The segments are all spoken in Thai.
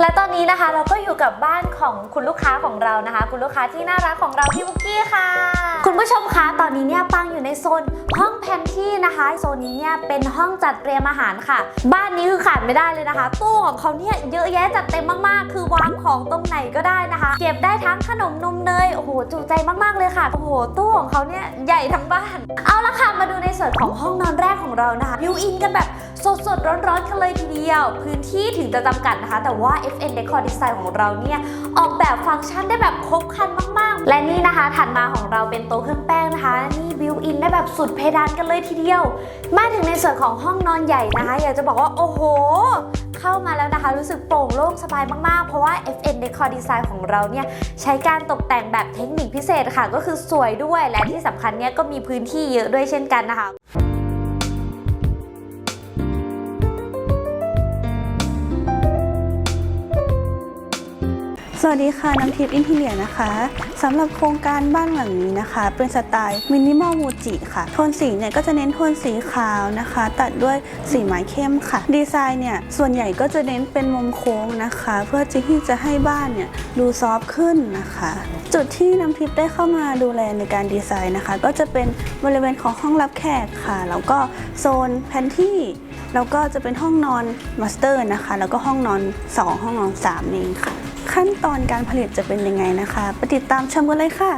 และตอนนี้นะคะเราก็อยู่กับบ้านของคุณลูกค้าของเรานะคะ คุณลูกค้าที่น่ารักของเราพี่บุกกี้ค่ะ คุณผู้ชมคะตอนนี้เนี่ยปังอยู่ในโซนห้องแพนที่นะคะโซนนี้เนี่ยเป็นห้องจัดเตรียมอาหารค่ะ บ้านนี้คือขาดไม่ได้เลยนะคะ ตู้ของเขาเนี่ยเยอะแยะจัดเต็มมากๆ คือวางของตรงไหนก็ได้นะคะ เก็บได้ทั้งขนมนมเนยโอ้โหจุใจมากๆเลยค่ะโอ้โหตู้ของเขาเนี่ยใหญ่ทั้งบ้าน เอาละค่ะมาดูในส่วนของห้องนอนแรกของเรานะคะวิวอินกันแบบ สดสดร้อนร้อนๆกันเลยทีเดียว พื้นที่ถึงจะจำกัดนะคะ แต่ว่า FN Decor Design ของเราเนี่ย ออกแบบฟังก์ชันได้แบบครบครันมากๆ และนี่นะคะ ถัดมาของเราเป็นโต๊ะเครื่องแป้งนะคะนี่บิวอินได้แบบสุดเพดานกันเลยทีเดียว มาถึงในส่วนของห้องนอนใหญ่นะคะ อยากจะบอกว่า โอ้โหเข้ามาแล้วนะคะ รู้สึกโปร่งโล่งสบายมากๆ เพราะว่า FN Decor Design ของเราเนี่ย ใช้การตกแต่งแบบเทคนิคพิเศษค่ะ ก็คือสวยด้วยและที่สำคัญเนี่ยก็มีพื้นที่เยอะด้วยเช่นกันนะคะ วัสดีค่ะน้ำทิพย์อินทีเลียนะคะสำหรับโครงการบ้านหลังนี้นะคะ เป็นสไตล์มินิมอลมูจิค่ะ โทนสีเนี่ยก็จะเน้นโทนสีขาวนะคะ ตัดด้วยสีไม้เข้มค่ะ ดีไซน์เนี่ยส่วนใหญ่ก็จะเน้นเป็นมุมโค้งนะคะ เพื่อที่จะให้บ้านเนี่ยดูซอฟขึ้นนะคะ จุดที่น้ำทิพย์ได้เข้ามาดูแลในการดีไซน์นะคะ ก็จะเป็นบริเวณของห้องรับแขกค่ะแล้วก็โซนแพนที่แล้วก็จะเป็นห้องนอนมาสเตอร์นะคะ แล้วก็ห้องนอน 2 ห้องนอน3นี่ค่ะ ขั้นตอนการผลิตจะเป็นยังไงนะคะ ไปติดตามชมกันเลยค่ะ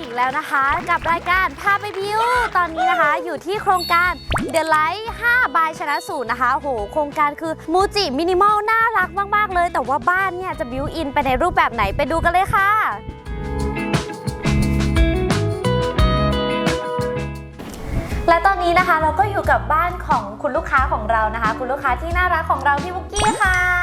อีกแล้วนะคะ กับรายการพาไปบิวตอนนี้นะคะ อยู่ที่โครงการ The Light 5บายชนะสูตรนะคะโหโครงการคือมูจิมินิมอลน่ารักมาก ๆ เลย แต่ว่าบ้านเนี่ยจะบิวอินไปในรูปแบบไหนไปดูกันเลยค่ะ และตอนนี้นะคะเราก็อยู่กับบ้านของคุณลูกค้าของเรานะคะ คุณลูกค้าที่น่ารักของเราพี่บุกกี้ค่ะ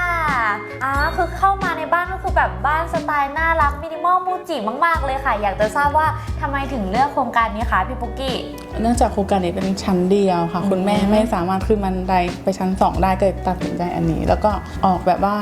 อ่าคือเข้ามาในบ้านก็คือแบบบ้านสไตล์น่ารักมินิมอลมูจิมากๆเลยค่ะ อยากจะทราบว่าทำไมถึงเลือกโครงการนี้คะพี่ปุกกี้ เนื่องจากโครงการนี้เป็นชั้นเดียวค่ะ คุณแม่ไม่สามารถขึ้นบันไดไปชั้น 2 ได้ก็เลยตัดสินใจอันนี้ แล้วก็ออกแบบว่า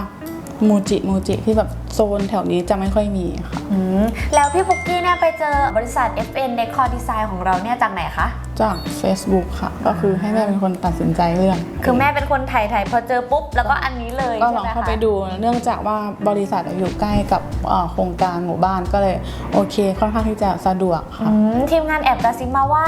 มูจิมูจิที่แบบโซนแถวนี้จะไม่ค่อยมีค่ะ อืมแล้วพี่บุกกี้เนี่ยไปเจอบริษัท FN Decor Design ของเราเนี่ยจากไหนคะ จาก Facebook ค่ะ ก็คือให้แม่เป็นคนตัดสินใจเรื่องคือแม่เป็นคนถ่ายถ่ายพอเจอปุ๊บแล้วก็อันนี้เลยก็ใช่ลองไหมเข้าคะไปดูเนื่องจากว่าบริษัทอยู่ใกล้กับเอ่อโครงการหมู่บ้านก็เลยโอเคค่อนข้างที่จะสะดวกค่ะอืมทีมงานแอบกระซิบมาว่า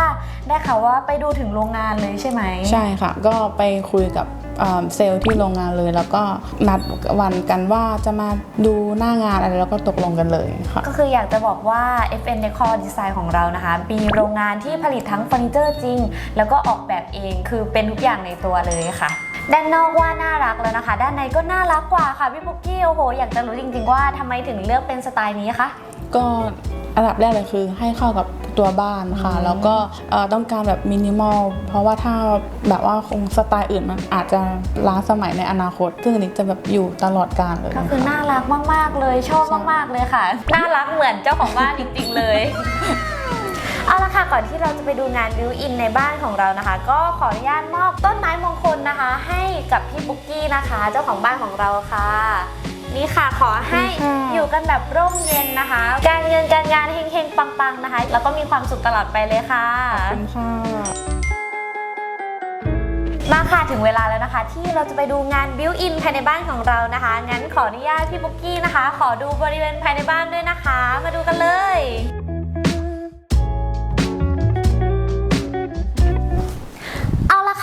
ได้ข่าวว่าไปดูถึงโรงงานเลยใช่ไหมใช่ค่ะ ก็ไปคุยกับ เอ่อเซลล์ที่โรงงานเลย แล้วก็นัดวันกันว่าจะมาดูหน้างานอะไรแล้วก็ตกลงกันเลยค่ะ ก็คืออยากจะบอกว่า FN Decor Design ของเรานะคะมีโรงงานที่ผลิตทั้งเฟอร์นิเจอร์จริง แล้วก็ออกแบบเองคือเป็นทุกอย่างในตัวเลยค่ะด้านนอกว่าน่ารักแล้วนะคะ ด้านในก็น่ารักกว่าค่ะพี่ปุกกี้โอ้โหอยากจะรู้จริง ๆ ว่าทำไมถึงเลือกเป็นสไตล์นี้คะก็อันดับแรกเลยคือให้เข้ากับ ตัวบ้านค่ะอืมแล้วก็เอ่อต้องการแบบมินิมอลเพราะว่าถ้าแบบว่าคงสไตล์อื่นมันอาจจะล้าสมัยในอนาคต ซึ่งอันนี้จะแบบอยู่ตลอดกาลเลยก็คือน่ารักมาก ๆ เลยชอบมาก ๆ เลยค่ะ น่ารักเหมือนเจ้าของบ้านจริง ๆ เลยเอาละค่ะก่อนที่เราจะไปดูงานวิวอินในบ้านของเรานะคะ ก็ขออนุญาตมอบต้นไม้มงคลนะคะ ให้กับพี่ปุ๊กกี้นะคะ เจ้าของบ้านของเราค่ะ นี่ค่ะขอให้ขอบคุณค่ะอยู่กันแบบร่มเย็นนะคะ การเงินการงานเฮงๆปังๆนะคะ แล้วก็มีความสุขตลอดไปเลยค่ะ ขอบคุณค่ะมาค่ะถึงเวลาแล้วนะคะ ที่เราจะไปดูงานบิวอินภายในบ้านของเรานะคะงั้นขออนุญาตพี่ปุ๊กกี้นะคะ ขอดูบริเวณภายในบ้านด้วยนะคะ มาดูกันเลย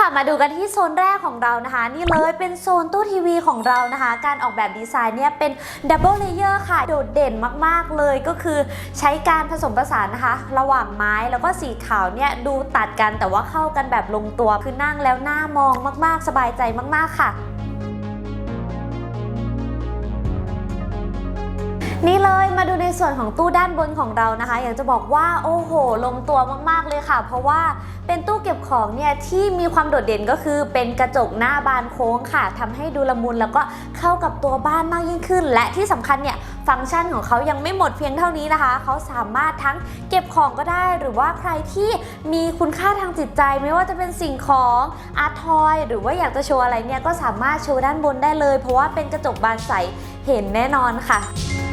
ค่ะมาดูกันที่โซนแรกของเรานะคะ นี่เลยเป็นโซนตู้ทีวีของเรานะคะ การออกแบบดีไซน์เนี่ยเป็นดับเบิลเลเยอร์ค่ะ โดดเด่นมากๆเลยก็คือใช้การผสมผสานนะคะ ระหว่างไม้แล้วก็สีขาวเนี่ยดูตัดกันแต่ว่าเข้ากันแบบลงตัวคือนั่งแล้วหน้ามองมากๆ สบายใจมากๆค่ะนี่เลยมาดูในส่วนของตู้ด้านบนของเรานะคะ อยากจะบอกว่าโอ้โห ลงตัวมากๆเลยค่ะ เพราะว่า เป็นตู้เก็บของเนี่ยที่มีความโดดเด่นก็คือเป็นกระจกหน้าบานโค้งค่ะทำให้ดูละมุนแล้วก็เข้ากับตัวบ้านมากยิ่งขึ้น และที่สำคัญเนี่ยฟังก์ชันของเขายังไม่หมดเพียงเท่านี้นะคะ เขาสามารถทั้งเก็บของก็ได้ หรือว่าใครที่มีคุณค่าทางจิตใจ ไม่ว่าจะเป็นสิ่งของอาร์ทอยหรือว่าอยากจะโชว์อะไรเนี่ยก็สามารถโชว์ด้านบนได้เลย เพราะว่าเป็นกระจกบานใสเห็นแน่นอนค่ะ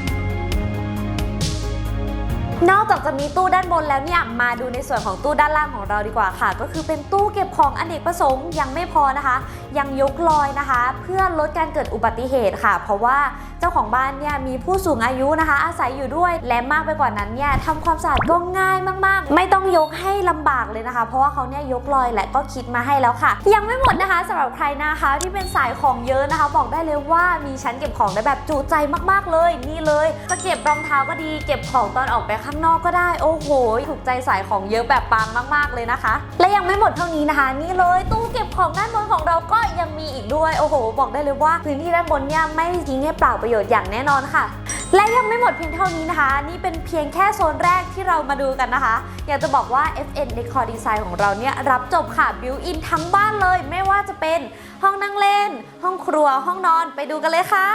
นอกจากจะมีตู้ด้านบนแล้วเนี่ยมาดูในส่วนของตู้ด้านล่างของเราดีกว่าค่ะ ก็คือเป็นตู้เก็บของอเนกประสงค์ยังไม่พอนะคะ ยังยกลอยนะคะ เพื่อลดการเกิดอุบัติเหตุค่ะ เพราะว่าเจ้าของบ้านเนี่ยมีผู้สูงอายุนะคะ อาศัยอยู่ด้วยและมากไปกว่านั้นเนี่ยทำความสะอาดก็ง่ายมาก ๆ ไม่ต้องยกให้ลำบากเลยนะคะ เพราะว่าเขาเนี่ยยกลอยและก็คิดมาให้แล้วค่ะ ยังไม่หมดนะคะสำหรับใครนะคะที่เป็นสายของเยอะนะคะ บอกได้เลยว่ามีชั้นเก็บของได้แบบจุใจมาก ๆเลยนี่เลยจะเก็บรองเท้าก็ดี เก็บของตอนออกไปค่ะข้างนอกก็ได้โอ้โห ถูกใจสายของเยอะแบบปังมาก ๆ เลยนะคะ และยังไม่หมดเท่านี้นะคะ นี่เลยตู้เก็บของด้านบนของเราก็ยังมีอีกด้วยโอ้โห บอกได้เลยว่าพื้นที่ด้านบนเนี่ยไม่ทิ้งให้เปล่าประโยชน์อย่างแน่นอนค่ะและยังไม่หมดเพียงเท่านี้นะคะ นี่เป็นเพียงแค่โซนแรกที่เรามาดูกันนะคะ อยากจะบอกว่า FN Decor Design ของเราเนี่ยรับจบค่ะบิวอินทั้งบ้านเลย ไม่ว่าจะเป็นห้องนั่งเล่น ห้องครัวห้องนอนไปดูกันเลยค่ะ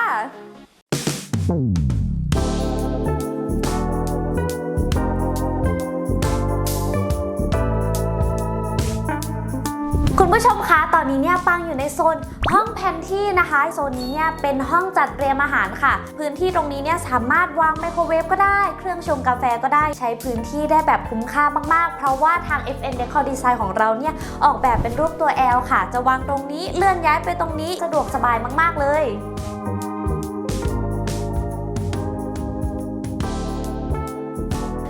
คุณผู้ชมคะตอนนี้เนี่ยปังอยู่ในโซนห้องแพนที่นะคะโซนนี้เนี่ยเป็นห้องจัดเตรียมอาหารค่ะ พื้นที่ตรงนี้เนี่ยสามารถวางไมโครเวฟก็ได้ เครื่องชงกาแฟก็ได้ใช้พื้นที่ได้แบบคุ้มค่ามากๆ เพราะว่าทาง FN Decor Design ของเราเนี่ยออกแบบเป็นรูปตัว L ค่ะ จะวางตรงนี้เลื่อนย้ายไปตรงนี้สะดวกสบายมาก ๆ เลย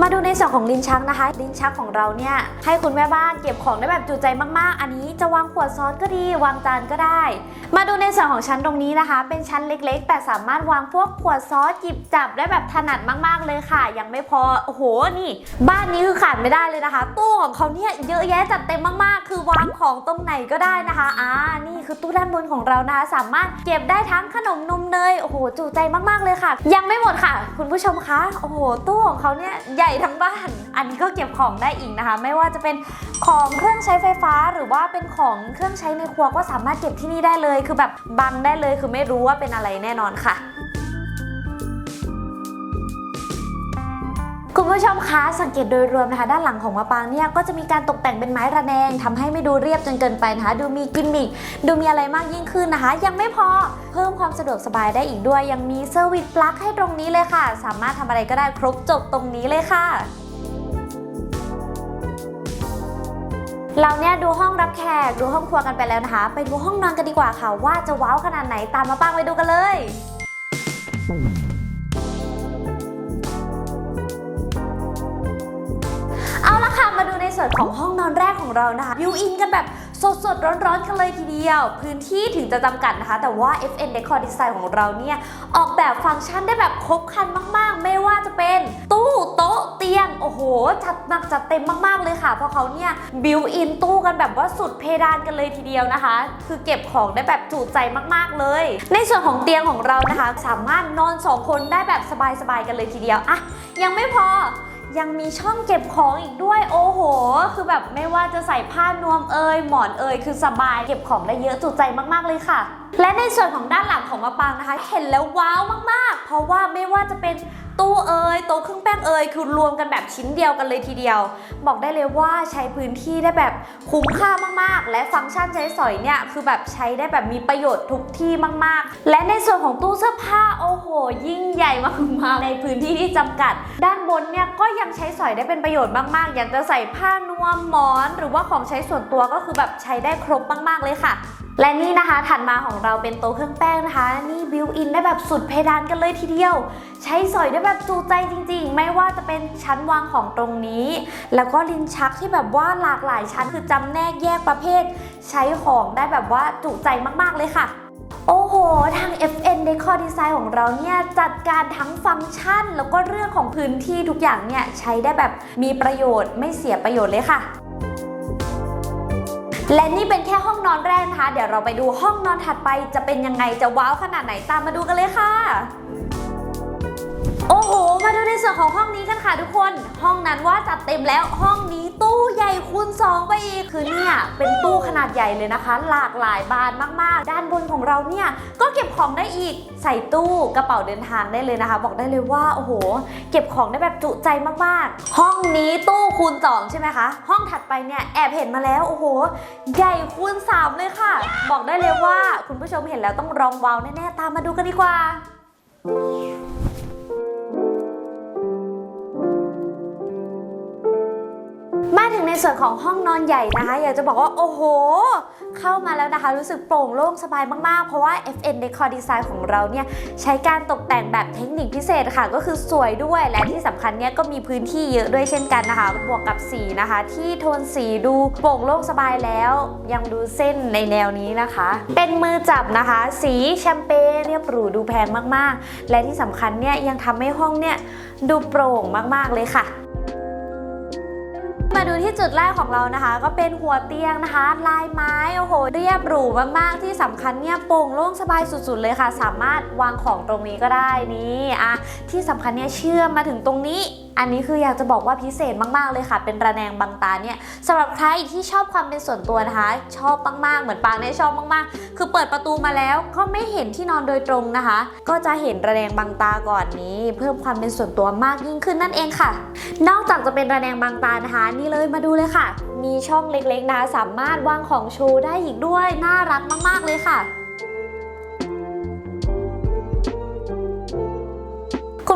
มาดูในส่วนของลิ้นชักนะคะ ลิ้นชักของเราเนี่ยให้คุณแม่บ้านเก็บของได้แบบจุใจมากๆ อันนี้จะวางขวดซอสก็ดี วางจานก็ได้ มาดูในส่วนของชั้นตรงนี้นะคะ เป็นชั้นเล็กๆ แต่สามารถวางพวกขวดซอสหยิบจับได้แบบถนัดมากๆเลยค่ะ ยังไม่พอโอ้โหนี่ บ้านนี้คือขาดไม่ได้เลยนะคะ ตู้ของเขาเนี่ยเยอะแยะจัดเต็มมากๆ คือวางของตรงไหนก็ได้นะคะอ่านี่คือตู้ด้านบนของเรานะคะ สามารถเก็บได้ทั้งขนมนมเนยโอ้โหจุใจมากๆเลยค่ะ ยังไม่หมดค่ะ คุณผู้ชมคะโอ้โหตู้ของเขาเนี่ยใหญ่ทั้งบ้าน อันนี้ก็เก็บของได้อีกนะคะ ไม่ว่าจะเป็นของเครื่องใช้ไฟฟ้าหรือว่าเป็นของเครื่องใช้ในครัวก็สามารถเก็บที่นี่ได้เลย คือแบบบังได้เลยคือไม่รู้ว่าเป็นอะไรแน่นอนค่ะ คุณผู้ชมคะสังเกตโดยรวมนะคะ ด้านหลังของมะปางเนี่ยก็จะมีการตกแต่งเป็นไม้ระแนงทำให้ไม่ดูเรียบจนเกินไปนะคะ ดูมีกิมมิคดูมีอะไรมากยิ่งขึ้นนะคะ ยังไม่พอเพิ่มความสะดวกสบายได้อีกด้วย ยังมีเซอร์วิสปลั๊กให้ตรงนี้เลยค่ะ สามารถทำอะไรก็ได้ครบจบตรงนี้เลยค่ะเราเนี่ยดูห้องรับแขกดูห้องครัวกันไปแล้วนะคะ ไปดูห้องนอนกันดีกว่าค่ะ ว่าจะว้าวขนาดไหนตามมาปังไปดูกันเลย ดของห้องนอนแรกของเรานะคะวิวอินกันแบบสดๆ ร้อนๆ กันเลยทีเดียว พื้นที่ถึงจะจำกัดนะคะ แต่ว่า FN Decor Design ของเราเนี่ย ออกแบบฟังก์ชันได้แบบครบครันมากๆ ไม่ว่าจะเป็นตู้โต๊ะเตียง โอ้โห จัดหนักจัดเต็มมากๆเลยค่ะ เพราะเขาเนี่ยบิวอินตู้กันแบบว่าสุดเพดานกันเลยทีเดียวนะคะ คือเก็บของได้แบบจุใจมากๆเลย ในส่วนของเตียงของเรานะคะ สามารถนอนสองคนได้แบบสบายๆ กันเลยทีเดียวอะยังไม่พอ ยังมีช่องเก็บของอีกด้วยโอ้โห คือแบบไม่ว่าจะใส่ผ้านวมเอยหมอนเอยคือสบายเก็บของได้เยอะจุใจมากๆเลยค่ะ และในส่วนของด้านหลังของมะปางนะคะ เห็นแล้วว้าวมากๆ เพราะว่าไม่ว่าจะเป็น ตู้เอ่ยโต๊ะเครื่องแป้งเอ่ยคือรวมกันแบบชิ้นเดียวกันเลยทีเดียว บอกได้เลยว่าใช้พื้นที่ได้แบบคุ้มค่ามากๆ และฟังก์ชันใช้สอยเนี่ยคือแบบใช้ได้แบบมีประโยชน์ทุกที่มาก ๆ และในส่วนของตู้เสื้อผ้าโอ้โห ยิ่งใหญ่มากๆในพื้นที่ที่จำกัด ด้านบนเนี่ยก็ยังใช้สอยได้เป็นประโยชน์มากๆ อยากจะใส่ผ้านวมหมอน หรือว่าของใช้ส่วนตัวก็คือแบบใช้ได้ครบมาก ๆเลยค่ะ และนี่นะคะถัดมาของเราเป็นโต๊ะเครื่องแป้งนะคะ นี่บิวอินได้แบบสุดเพดานกันเลยทีเดียว ใช้สอยได้แบบจูใจจริง ๆ ไม่ว่าจะเป็นชั้นวางของตรงนี้ แล้วก็ลิ้นชักที่แบบว่าหลากหลายชั้นคือจำแนกแยกประเภท ใช้ของได้แบบว่าจุใจมากๆเลยค่ะโอ้โห ทาง FN Decor Design ของเราเนี่ยจัดการทั้งฟังก์ชัน แล้วก็เรื่องของพื้นที่ทุกอย่างเนี่ยใช้ได้แบบมีประโยชน์ไม่เสียประโยชน์เลยค่ะ และนี่เป็นแค่ห้องนอนแรกนะคะ เดี๋ยวเราไปดูห้องนอนถัดไปจะเป็นยังไงจะว้าวขนาดไหนตามมาดูกันเลยค่ะ โอ้โห มาดูในส่วนของห้องนี้กันค่ะทุกคน ห้องนั้นว่าจัดเต็มแล้วห้องนี้ตู้ใหญ่คูณ2ไปอีก คือเนี่ยเป็นตู้ขนาดใหญ่เลยนะคะ หลากหลายบานมากๆ ด้านบนของเราเนี่ยก็เก็บของได้อีกใส่ตู้กระเป๋าเดินทางได้เลยนะคะ บอกได้เลยว่าโอ้โห เก็บของได้แบบจุใจมากๆ ห้องนี้ตู้คูณ2ใช่ไหมคะ ห้องถัดไปเนี่ยแอบเห็นมาแล้วโอ้โห ใหญ่คูณ3เลยค่ะ บอกได้เลยว่าคุณผู้ชมเห็นแล้วต้องร้องว้าวแน่ๆตามมาดูกันดีกว่า มาถึงในส่วนของห้องนอนใหญ่นะคะ อยากจะบอกว่าโอ้โห เข้ามาแล้วนะคะ รู้สึกโปร่งโล่งสบายมาก ๆ เพราะว่า FN Decor Design ของเราเนี่ย ใช้การตกแต่งแบบเทคนิคพิเศษค่ะ ก็คือสวยด้วยและที่สำคัญเนี่ยก็มีพื้นที่เยอะด้วยเช่นกันนะคะ บวกกับสีนะคะ ที่โทนสีดูโปร่งโล่งสบายแล้ว ยังดูเส้นในแนวนี้นะคะ เป็นมือจับนะคะ สีแชมเปญเรียบหรูดูแพงมากๆ และที่สำคัญเนี่ยยังทำให้ห้องเนี่ยดูโปร่งมาก ๆ เลยค่ะ มาดูที่จุดแรกของเรานะคะ ก็เป็นหัวเตียงนะคะ ลายไม้โอ้โหเรียบหรูมากๆที่สำคัญเนี่ยโปร่งโล่งสบายสุดๆเลยค่ะ สามารถวางของตรงนี้ก็ได้นี่อะที่สำคัญเนี่ยเชื่อมมาถึงตรงนี้ อันนี้คืออยากจะบอกว่าพิเศษมากๆเลยค่ะ เป็นระแนงบังตาเนี่ยสำหรับใครที่ชอบความเป็นส่วนตัวนะคะ ชอบมากๆ เหมือนปางเนี่ยชอบมากๆ คือเปิดประตูมาแล้วก็ไม่เห็นที่นอนโดยตรงนะคะ ก็จะเห็นระแนงบังตาก่อนนี้ เพิ่มความเป็นส่วนตัวมากยิ่งขึ้นนั่นเองค่ะ นอกจากจะเป็นระแนงบางตานะคะ นี่เลยมาดูเลยค่ะ มีช่องเล็กๆนะคะสามารถวางของโชว์ได้อีกด้วย น่ารักมากๆเลยค่ะ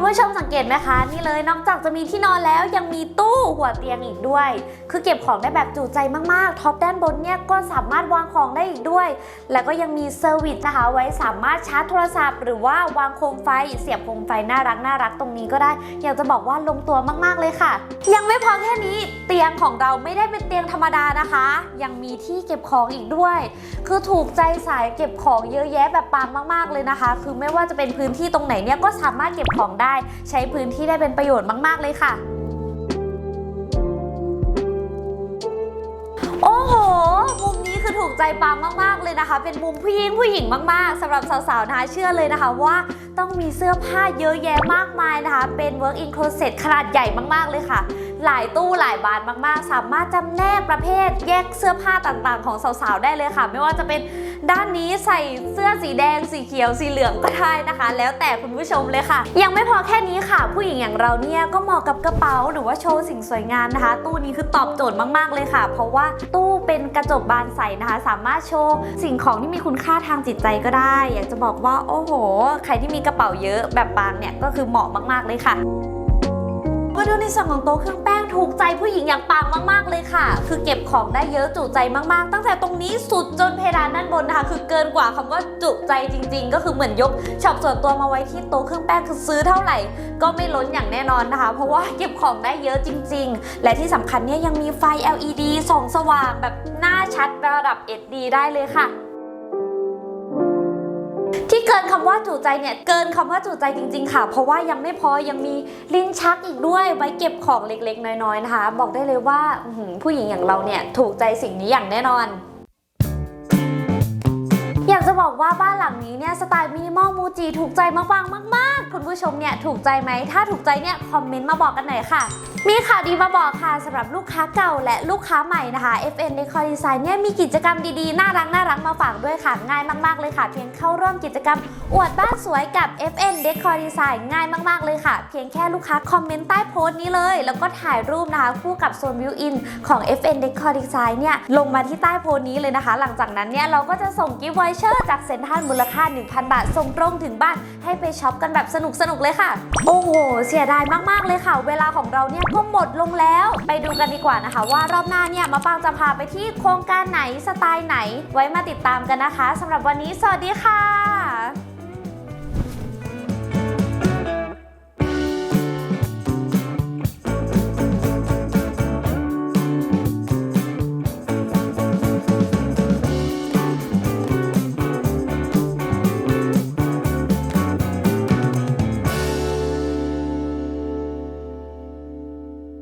คุณผู้ชมสังเกตไหมคะ นี่เลยนอกจากจะมีที่นอนแล้วยังมีตู้หัวเตียงอีกด้วย คือเก็บของได้แบบจุใจมากๆ ท็อปด้านบนเนี่ยก็สามารถวางของได้อีกด้วย แล้วก็ยังมีเซอร์วิสนะคะไว้สามารถชาร์จโทรศัพท์ หรือว่าวางโคมไฟ เสียบโคมไฟน่ารักน่ารักตรงนี้ก็ได้ อยากจะบอกว่าลงตัวมากๆเลยค่ะ ยังไม่พอแค่นี้เตียงของเราไม่ได้เป็นเตียงธรรมดานะคะ ยังมีที่เก็บของอีกด้วย คือถูกใจสายเก็บของเยอะแยะแบบปางมาก ๆเลยนะคะ คือไม่ว่าจะเป็นพื้นที่ตรงไหนเนี่ยก็สามารถเก็บของได้ใช้พื้นที่ได้เป็นประโยชน์มาก ๆ เลยค่ะ โอ้โห มุมนี้คือถูกใจปางมาก ๆ เลยนะคะ เป็นมุมผู้หญิงผู้หญิงมาก ๆสำหรับสาวๆนะคะเชื่อเลยนะคะว่าต้องมีเสื้อผ้าเยอะแยะมากมายนะคะ เป็น work in closet ขนาดใหญ่มาก ๆ เลยค่ะ หลายตู้หลายบานมาก ๆ สามารถจำแนกประเภทแยกเสื้อผ้าต่างๆ ของสาวๆ ได้เลยค่ะ ไม่ว่าจะเป็น ด้านนี้ใส่เสื้อสีแดง สีเขียว สีเหลืองก็ได้นะคะ แล้วแต่คุณผู้ชมเลยค่ะ ยังไม่พอแค่นี้ค่ะ ผู้หญิงอย่างเราเนี่ยก็เหมาะกับกระเป๋าหรือว่าโชว์สิ่งสวยงามนะคะ ตู้นี้คือตอบโจทย์มากๆเลยค่ะ เพราะว่าตู้เป็นกระจกบานใสนะคะ สามารถโชว์สิ่งของที่มีคุณค่าทางจิตใจก็ได้ อยากจะบอกว่าโอ้โห ใครที่มีกระเป๋าเยอะแบบบางเนี่ยก็คือเหมาะมากๆเลยค่ะ มาดูในส่วนของโต๊ะเครื่องแป้งถูกใจผู้หญิงอย่างปางมากๆเลยค่ะ คือเก็บของได้เยอะจุใจมากๆ ตั้งแต่ตรงนี้สุดจนเพดานด้านบนนะคะ คือเกินกว่าคำว่าจุใจจริง ๆ ก็คือเหมือนยกช็อปส่วนตัวมาไว้ที่โต๊ะเครื่องแป้งคือซื้อเท่าไหร่ ก็ไม่ล้นอย่างแน่นอนนะคะ เพราะว่าเก็บของได้เยอะจริง ๆ และที่สำคัญเนี่ยยังมีไฟ LED ส่องสว่างแบบหน้าชัดระดับ HD ได้เลยค่ะ ที่เกินคำว่าจุใจเนี่ยเกินคำว่าจุใจจริง ๆ ค่ะ เพราะว่ายังไม่พอยังมีลิ้นชักอีกด้วยไว้เก็บของเล็กๆ น้อยๆนะคะ บอกได้เลยว่าผู้หญิงอย่างเราเนี่ยถูกใจสิ่งนี้อย่างแน่นอน อยากจะบอกว่าบ้านหลังนี้เนี่ยสไต จิถูกใจมากๆมาก ๆ คุณผู้ชมเนี่ยถูกใจไหม ถ้าถูกใจเนี่ยคอมเมนต์มาบอกกันหน่อยค่ะ มีข่าวดีมาบอกค่ะสำหรับลูกค้าเก่าและลูกค้าใหม่นะคะ FN Decor Design เนี่ยมีกิจกรรมดี ๆ น่ารักน่ารักมาฝากด้วยค่ะ ง่ายมาก ๆ เลยค่ะ เพียงเข้าร่วมกิจกรรม อวดบ้านสวยกับ FN Decor Design ง่ายมาก ๆ เลยค่ะ เพียงแค่ลูกค้าคอมเมนต์ใต้โพสต์นี้เลย แล้วก็ถ่ายรูปนะคะคู่กับโซนวิวอินของ FN Decor Design เนี่ยลงมาที่ใต้โพสต์นี้เลยนะคะ หลังจากนั้นเนี่ยเราก็จะส่งกิฟต์วอยเชอร์จากเซ็นทรัลมูลค่า 1,000 บาทส่งตรงถึงบ้านให้ไปช็อปกันแบบสนุกสนุกเลยค่ะ โอ้โห เสียดายมากๆเลยค่ะ เวลาของเราเนี่ยก็หมดลงแล้ว ไปดูกันดีกว่านะคะ ว่ารอบหน้าเนี่ยมาปางจะพาไปที่โครงการไหนสไตล์ไหน ไว้มาติดตามกันนะคะสำหรับวันนี้สวัสดีค่ะ